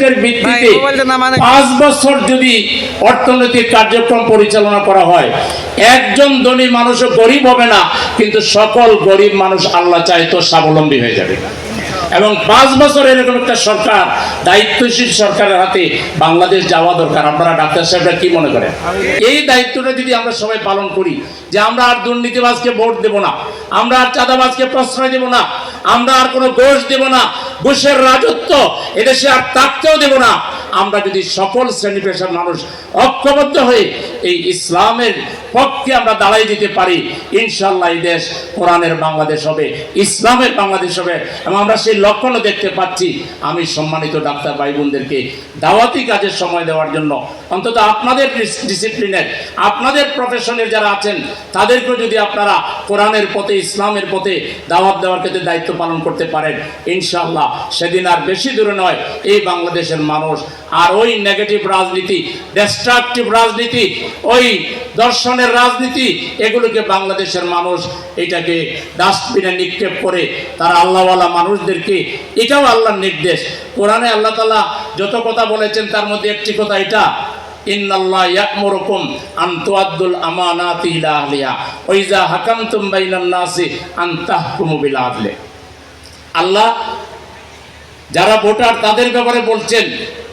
এর ভিত্তিতে একটু। পাঁচ বছর যদি অর্থনৈতিক কার্যক্রম পরিচালনা করা হয় একজন ধনী মানুষও গরিব হবে না কিন্তু সকল গরিব মানুষ আল্লাহ চায় তো স্বাবলম্বী হয়ে যাবে এবং পাঁচ বছর এরকম একটা সরকার দায়িত্বশীল সরকারের হাতে বাংলাদেশ যাওয়া দরকার আপনারা ডাক্তার সাহেবরা কি মনে করেন এই দায়িত্বটা যদি আমরা সবাই পালন করি যে আমরা আর দুর্নীতিবাজকে ভোট দেব না আমরা আর চাঁদাবাজকে প্রশ্রয় দেব না আমরা আর কোনো দোষ দেব না। ঘুষের রাজত্ব এদেশে আর থাকতেও দেব না। আমরা যদি সকল শ্রেণি পেশার মানুষ, ঐক্যবদ্ধ হয়ে এই ইসলামের পক্ষে আমরা দাঁড়াই দিতে পারি ইনশাল্লাহ এই দেশ কোরআনের বাংলাদেশ হবে, ইসলামের বাংলাদেশ হবে। এবং আমরা সেই লক্ষণও দেখতে পাচ্ছি, আমি সম্মানিত ডাক্তার ভাই বোনদেরকে দাওয়াতি কাজের সময় দেওয়ার জন্য, অন্তত আপনাদের ডিসিপ্লিনের আপনাদের প্রফেশনের যারা আছেন, তাদেরকেও যদি আপনারা কোরআনের পথে, ইসলামের পথে দাওয়াত দেওয়ার ক্ষেত্রে দায়িত্ব পালন করতে পারেন ইনশাল্লাহ সেদিন আর বেশি দূরে নয়, এই বাংলাদেশের মানুষ। আর ওই নেগেটিভ রাজনীতি ডিস্ট্রাকটিভ রাজনীতি, ওই দর্শনের রাজনীতি, এগুলোকে বাংলাদেশের মানুষ এটাকে ডাস্টবিনে নিক্ষেপ করে, তারা আল্লাহওয়ালা মানুষদেরকে, এটাও আল্লাহর নির্দেশ। কোরআনে আল্লাহ তালা যত কথা বলেছেন, তার মধ্যে একটি কথা, এটা ইন্নাল্লাহ ইয়াকমুরুকুম ইযা আল্লাহ যারা ভোটার তাদের ব্যাপারে বলছেন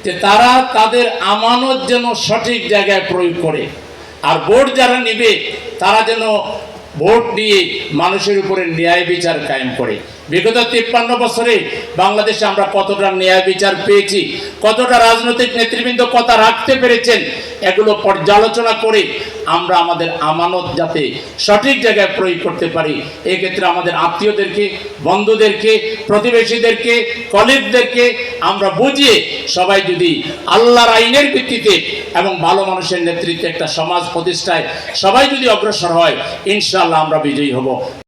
যে তারা তাদের আমানত যেন সঠিক জায়গায় প্রয়োগ করে, আর ভোট যারা নিবে তারা যেন ভোট দিয়ে মানুষের উপরে ন্যায় বিচার কায়েম করে। বিগত তিপ্পান্ন বছরে বাংলাদেশে আমরা কতটা ন্যায় বিচার পেয়েছি, কতটা রাজনৈতিক নেতৃবৃন্দ কথা রাখতে পেরেছেন, এগুলো পর্যালোচনা করে আমরা আমাদের আমানত যাতে সঠিক জায়গায় প্রয়োগ করতে পারি। এক্ষেত্রে আমাদের আত্মীয়দেরকে, বন্ধুদেরকে, প্রতিবেশীদেরকে, কলিগদেরকে আমরা বুঝিয়ে সবাই যদি আল্লাহর আইনের ভিত্তিতে এবং ভালো মানুষের নেতৃত্বে একটা সমাজ প্রতিষ্ঠায় সবাই যদি অগ্রসর হয় ইনশাল্লাহ আমরা বিজয়ী হব।